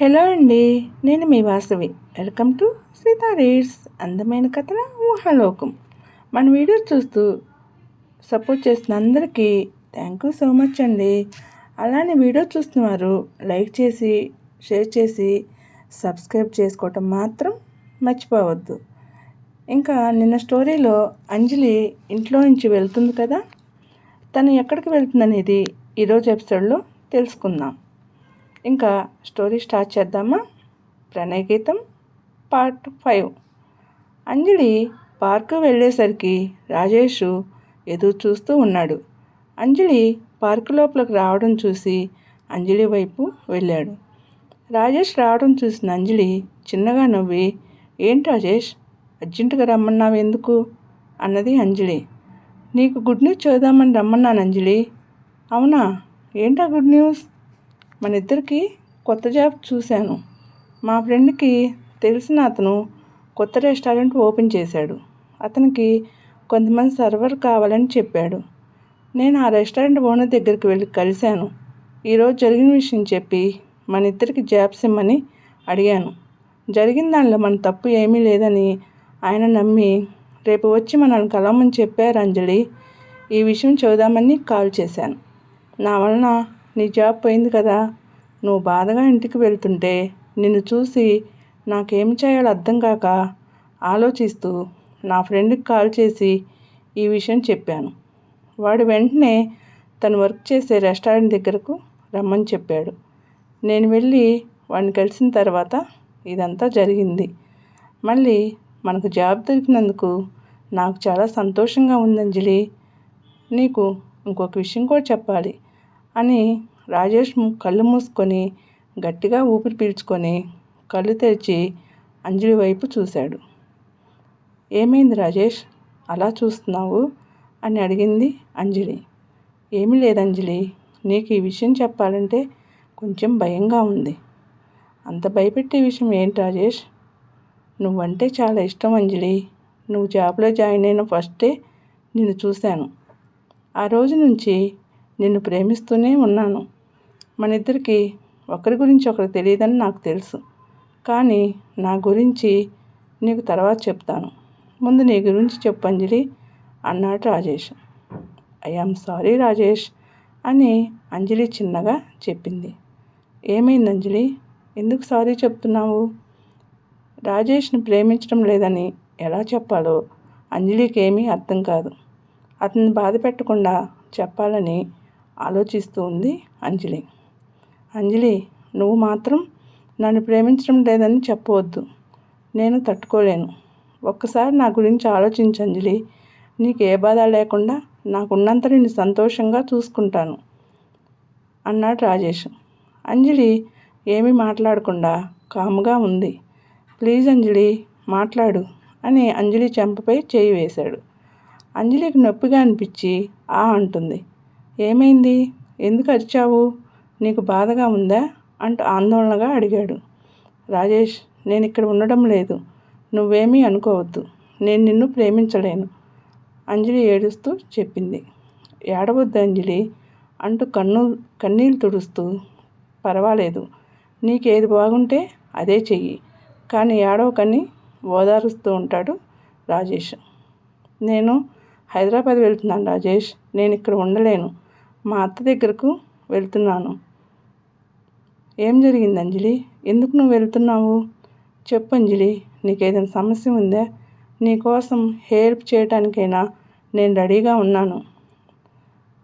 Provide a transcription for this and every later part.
Hello అండి నేను మీ Vasavi. Welcome to Seetha reads అందమైన కథల ఊహలోకం. మన వీడియో చూస్తూ సపోర్ట్ చేసిన అందరికీ థ్యాంక్ యూ సో మచ్ అండి. అలానే వీడియో చూస్తున్నవారు లైక్ చేసి షేర్ చేసి సబ్స్క్రైబ్ చేసుకోవటం మాత్రం మర్చిపోవద్దు. ఇంకా నిన్న స్టోరీలో అంజలి ఇంట్లో నుంచి వెళ్తుంది కదా? తను ఎక్కడికి వెళ్తుందనేది ఈరోజు ఎపిసోడ్లో తెలుసుకుందాం. ఇంకా స్టోరీ స్టార్ట్ చేద్దామా? ప్రణయ గీతం పార్ట్ ఫైవ్. అంజలి పార్కు వెళ్ళేసరికి రాజేష్ ఎదురు చూస్తూ ఉన్నాడు. అంజలి పార్కు లోపలికి రావడం చూసి అంజలి వైపు వెళ్ళాడు. రాజేష్ రావడం చూసిన అంజలి చిన్నగా నవ్వి ఏంటి రాజేష్? అర్జెంటుగా రమ్మన్నావు ఎందుకు? అన్నది అంజలి. నీకు గుడ్ న్యూస్ చూద్దామని రమ్మన్నాను అంజలి. అవునా? ఏంటా గుడ్ న్యూస్? మన ఇద్దరికి కొత్త జాబ్ చూశాను. మా ఫ్రెండ్కి తెలిసిన అతను కొత్త రెస్టారెంట్ ఓపెన్ చేశాడు. అతనికి కొంతమంది సర్వర్ కావాలని చెప్పాడు. నేను ఆ రెస్టారెంట్ ఓనర్ దగ్గరికి వెళ్ళి కలిశాను. ఈరోజు జరిగిన విషయం చెప్పి మన ఇద్దరికి జాబ్స్ ఇమ్మని అడిగాను. జరిగిన దానిలో మన తప్పు ఏమీ లేదని ఆయన నమ్మి రేపు వచ్చి మనల్ని కలవమని చెప్పారు అంజలి. ఈ విషయం చూద్దామని కాల్ చేశాను. నా వలన నీ జాబ్ పోయింది కదా. నువ్వు బాధగా ఇంటికి వెళ్తుంటే నిన్ను చూసి నాకేం చేయాలో అర్థం కాక ఆలోచిస్తూ నా ఫ్రెండ్కి కాల్ చేసి ఈ విషయం చెప్పాను. వాడు వెంటనే తను వర్క్ చేసే రెస్టారెంట్ దగ్గరకు రమ్మని చెప్పాడు. నేను వెళ్ళి వాడిని కలిసిన తర్వాత ఇదంతా జరిగింది. మళ్ళీ మనకు జాబ్ దొరికినందుకు నాకు చాలా సంతోషంగా ఉంది అంజలి నీకు ఇంకొక విషయం కూడా చెప్పాలి. అని రాజేష్ కళ్ళు మూసుకొని గట్టిగా ఊపిరి పీల్చుకొని కళ్ళు తెరిచి అంజలి వైపు చూశాడు. ఏమైంది రాజేష్? అలా చూస్తున్నావు? అని అడిగింది అంజలి. ఏమీ లేదు అంజలి నీకు ఈ విషయం చెప్పాలంటే కొంచెం భయంగా ఉంది. అంత భయపెట్టే విషయం ఏంటి రాజేష్? నువ్వంటే చాలా ఇష్టం అంజలి. నువ్వు జాబ్లో జాయిన్ అయిన ఫస్టే నిన్ను చూశాను. ఆ రోజు నుంచి నిన్ను ప్రేమిస్తూనే ఉన్నాను. మన ఇద్దరికి ఒకరి గురించి ఒకరు తెలియదని నాకు తెలుసు. కానీ నా గురించి నీకు తర్వాత చెప్తాను. ముందు నీ గురించి చెప్పు అంజలి అన్నాడు Rajesh. I am sorry Rajesh అని అంజలి చిన్నగా చెప్పింది. ఏమైంది అంజలి? ఎందుకు సారీ చెప్తున్నావు? రాజేష్ని ప్రేమించడం లేదని ఎలా చెప్పాలో అంజలికి ఏమీ అర్థం కాదు. అతన్ని బాధ పెట్టకుండా చెప్పాలని ఆలోచిస్తూ ఉంది అంజలి. అంజలి నువ్వు మాత్రం నన్ను ప్రేమించడం లేదని చెప్పవద్దు. నేను తట్టుకోలేను. ఒక్కసారి నా గురించి ఆలోచించు అంజలి. నీకు ఏ బాధ లేకుండా నాకున్నంత నేను సంతోషంగా చూసుకుంటాను అన్నాడు రాజేష్. అంజలి ఏమీ మాట్లాడకుండా కాముగా ఉంది. ప్లీజ్ అంజలి మాట్లాడు అని అంజలి చెంపపై చేయి వేశాడు. అంజలికి నొప్పిగా అనిపించి ఆ అంటుంది. ఏమైంది? ఎందుకు అరిచావు? నీకు బాధగా ఉందా? అంటూ ఆందోళనగా అడిగాడు. రాజేష్ నేను ఇక్కడ ఉండడం లేదు. నువ్వేమీ అనుకోవద్దు. నేను నిన్ను ప్రేమించలేను. అంజలి ఏడుస్తూ చెప్పింది. ఏడవద్దు అంజలి అంటూ కన్ను కన్నీళ్ళు తుడుస్తూ పర్వాలేదు. నీకేది బాగుంటే అదే చెయ్యి. కానీ ఏడవకని ఓదారుస్తూ ఉంటాడు రాజేష్. నేను హైదరాబాద్ వెళ్తున్నాను రాజేష్. నేను ఇక్కడ ఉండలేను. మా అత్త దగ్గరకు వెళ్తున్నాను. ఏం జరిగింది అంజలి? ఎందుకు నువ్వు వెళ్తున్నావు? చెప్పు అంజలి నీకు ఏదైనా సమస్య ఉందా? నీకోసం హెల్ప్ చేయటానికైనా నేను రెడీగా ఉన్నాను.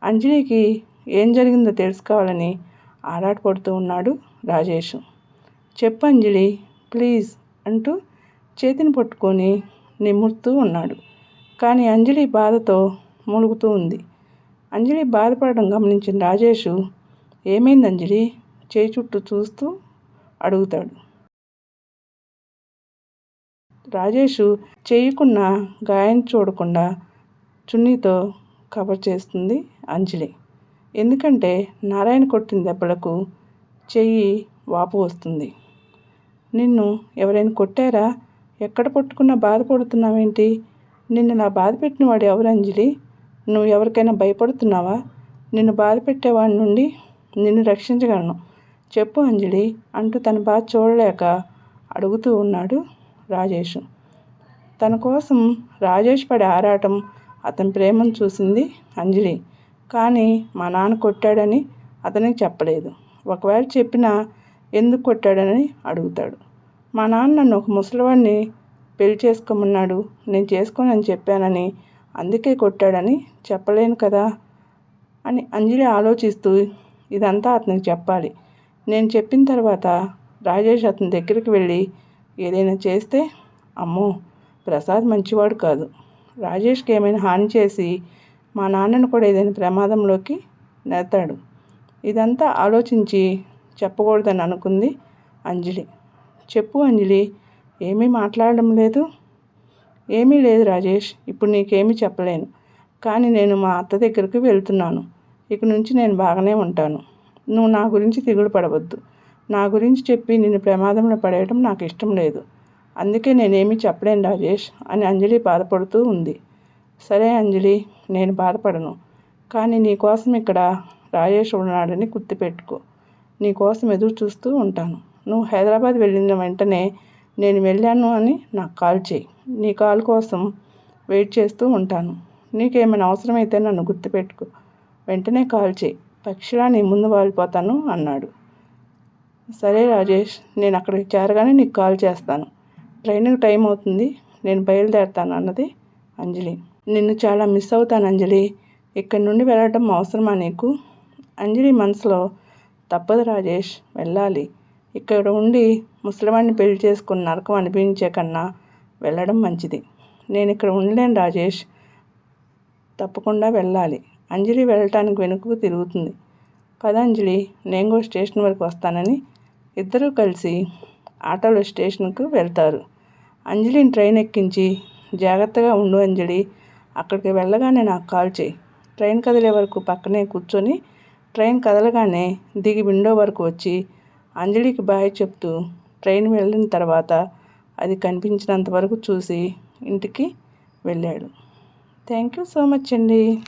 అంజలికి ఏం జరిగిందో తెలుసుకోవాలని ఆరాటపడుతూ ఉన్నాడు రాజేష్. చెప్పు అంజలి ప్లీజ్ అంటూ చేతిని పట్టుకొని నిమురుతూ ఉన్నాడు. కానీ అంజలి బాధతో మునుగుతూ ఉంది. అంజలి బాధపడడం గమనించిన రాజేష్ ఏమైంది అంజలి చేయి చుట్టూ చూస్తూ అడుగుతాడు. రాజేష్ చేయకున్న గాయం చూడకుండా చున్నీతో కవర్ చేస్తుంది అంజలి. ఎందుకంటే నారాయణ కొట్టిన దెబ్బలకు చెయ్యి వాపు వస్తుంది. నిన్ను ఎవరైనా కొట్టారా? ఎక్కడ పట్టుకున్నా బాధపడుతున్నావేంటి? నిన్ను నా బాధ పెట్టిన వాడు ఎవరు అంజలి నువ్వు ఎవరికైనా భయపడుతున్నావా? నిన్ను బాధ పెట్టేవాడి నుండి నిన్ను రక్షించగలను. చెప్పు అంజలి అంటూ తన బాధ చూడలేక అడుగుతూ ఉన్నాడు రాజేష్. తన కోసం రాజేష్ పడే ఆరాటం అతని ప్రేమను చూసింది అంజలి. కానీ మా నాన్న కొట్టాడని అతనికి చెప్పలేదు. ఒకవేళ చెప్పినా ఎందుకు కొట్టాడని అడుగుతాడు. మా నాన్న నన్ను ఒక ముసలివాడిని పెళ్ళి చేసుకోమన్నాడు. నేను చేసుకోనని చెప్పానని అందుకే కొట్టాడని చెప్పలేను కదా అని అంజలి ఆలోచిస్తూ ఇదంతా అతనికి చెప్పాలి. నేను చెప్పిన తర్వాత రాజేష్ అతని దగ్గరికి వెళ్ళి ఏదైనా చేస్తే అమ్మో ప్రసాద్ మంచివాడు కాదు. రాజేష్కి ఏమైనా హాని చేసి మా నాన్నను కూడా ఏదైనా ప్రమాదంలోకి నెడతాడు. ఇదంతా ఆలోచించి చెప్పకూడదని అనుకుంది అంజలి. చెప్పు అంజలి ఏమీ మాట్లాడడం లేదు. ఏమీ లేదు రాజేష్ ఇప్పుడు నీకేమీ చెప్పలేను. కానీ నేను మా అత్త దగ్గరికి వెళ్తున్నాను. ఇక నుంచి నేను బాగానే ఉంటాను. నువ్వు నా గురించి దిగులు పడవద్దు. నా గురించి చెప్పి నిన్ను ప్రమాదంలో పడేయటం నాకు ఇష్టం లేదు. అందుకే నేనేమీ చెప్పలేను రాజేష్ అని అంజలి బాధపడుతూ ఉంది. సరే అంజలి నేను బాధపడను. కానీ నీకోసం ఇక్కడ రాజేష్ ఉన్నాడని గుర్తుపెట్టుకో. నీకోసం ఎదురు చూస్తూ ఉంటాను. నువ్వు హైదరాబాద్ వెళ్ళిన వెంటనే నేను వెళ్ళాను అని నాకు కాల్ చేయి. నీ కాల్ కోసం వెయిట్ చేస్తూ ఉంటాను. నీకేమైనా అవసరమైతే నన్ను గుర్తుపెట్టుకో. వెంటనే కాల్ చేయి. పక్షిలా నీ ముందు వాలిపోతాను అన్నాడు. సరే రాజేష్ నేను అక్కడికి చేరగానే నీకు కాల్ చేస్తాను. ట్రైన్కి టైం అవుతుంది. నేను బయలుదేరుతాను అన్నది అంజలి. నిన్ను చాలా మిస్ అవుతాను అంజలి. ఇక్కడి నుండి వెళ్ళడం అవసరమా నీకు? అంజలి మనసులో తప్పదు రాజేష్ వెళ్ళాలి. ఇక్కడ ఉండి ముసలివాడిని పెళ్ళి చేసుకుని నరకం అనిపించే కన్నా వెళ్ళడం మంచిది. నేను ఇక్కడ ఉండలేను రాజేష్. తప్పకుండా వెళ్ళాలి. అంజలి వెళ్ళటానికి వెనుకకు తిరుగుతుంది. కదా అంజలి నేను కూడా స్టేషన్ వరకు వస్తానని ఇద్దరూ కలిసి ఆటోలో స్టేషన్కు వెళ్తారు. అంజలిని ట్రైన్ ఎక్కించి జాగ్రత్తగా ఉండు అంజలి అక్కడికి వెళ్ళగానే నాకు కాల్ చేయి. ట్రైన్ కదిలే వరకు పక్కనే కూర్చొని ట్రైన్ కదలగానే దిగి విండో వరకు వచ్చి అంజలికి బాయ్ చెప్తూ ట్రైన్ వెళ్ళిన తర్వాత అది కనిపించినంత వరకు చూసి ఇంటికి వెళ్ళాడు. థ్యాంక్ యూ సో మచ్ అండి.